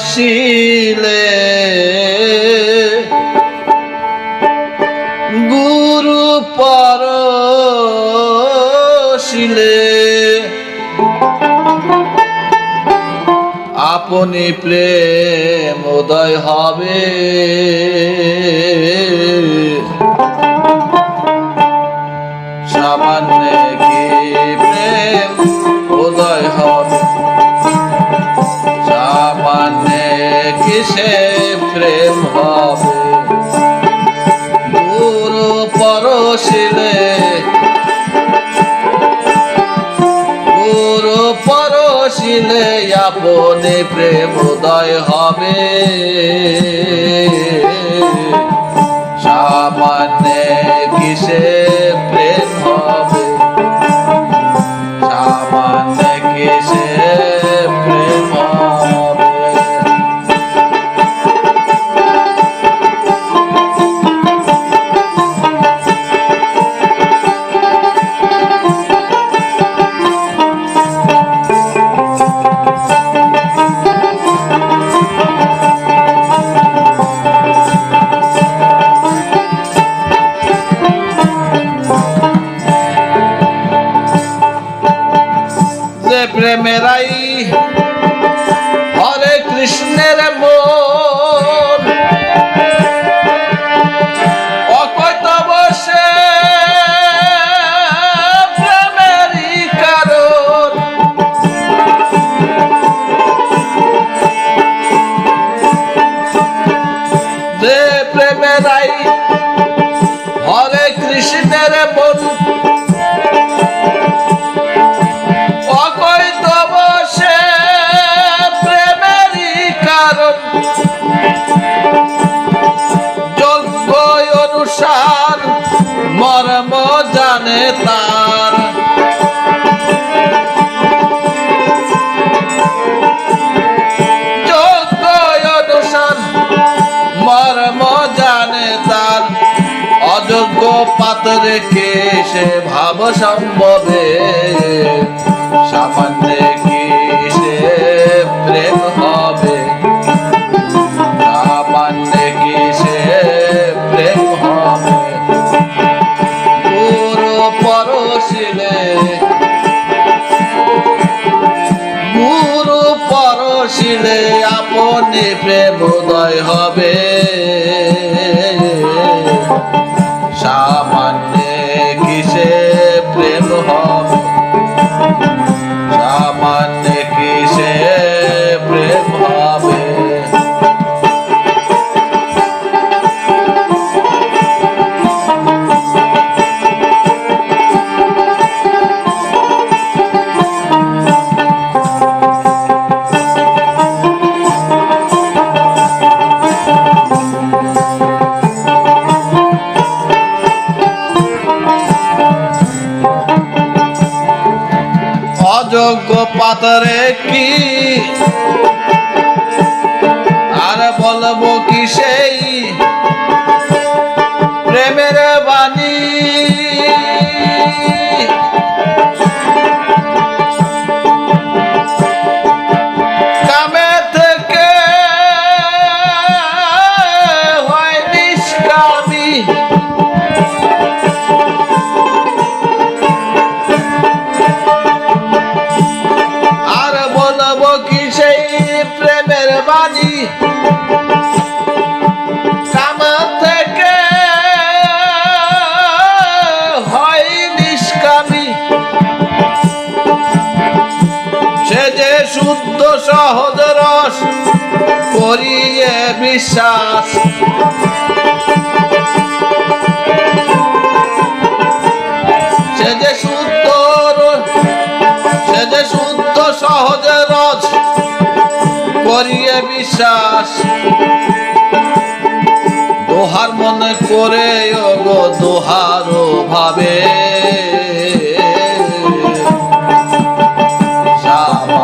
পরশিলে গুরু পরশিলে। আপনি প্রেম উদয় হবে। হবে গুরু পরশিলে গুরু পরশিলে আপনি প্রেম উদয় হবে তার। যোগ্য অনুসার মর্ম জানে তার। অযোগ্য পাত্রে কে সে ভাব সম্ভবে সামান্য পরশিলে আপনি প্রেম উদয় হবে। সামান্য অযোগ্য পাতরে কি? আর বলব কি সেই প্রেমের বাণী? শুদ্ধ সহজ রস করিয়ে বিশ্বাস। বিশ্বাস। দোহার মনে করে গো দোহার ভাবে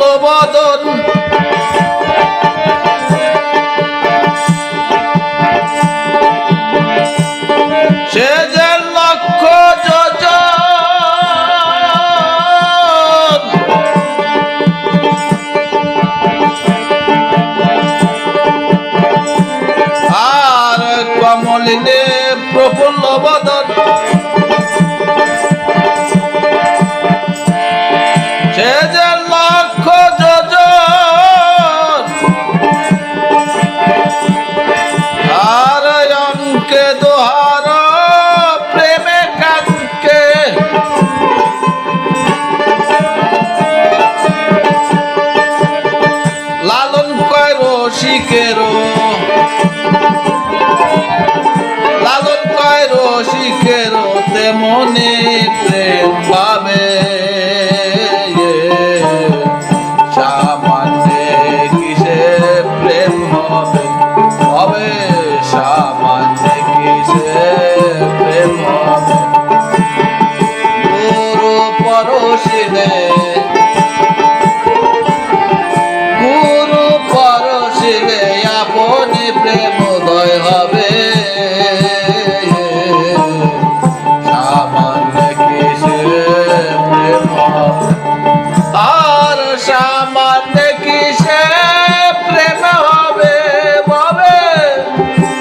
লবদ রসিকেরও লালন কয়রো শিখেরো তেমনে প্রেম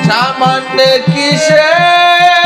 সামান্য কিসের?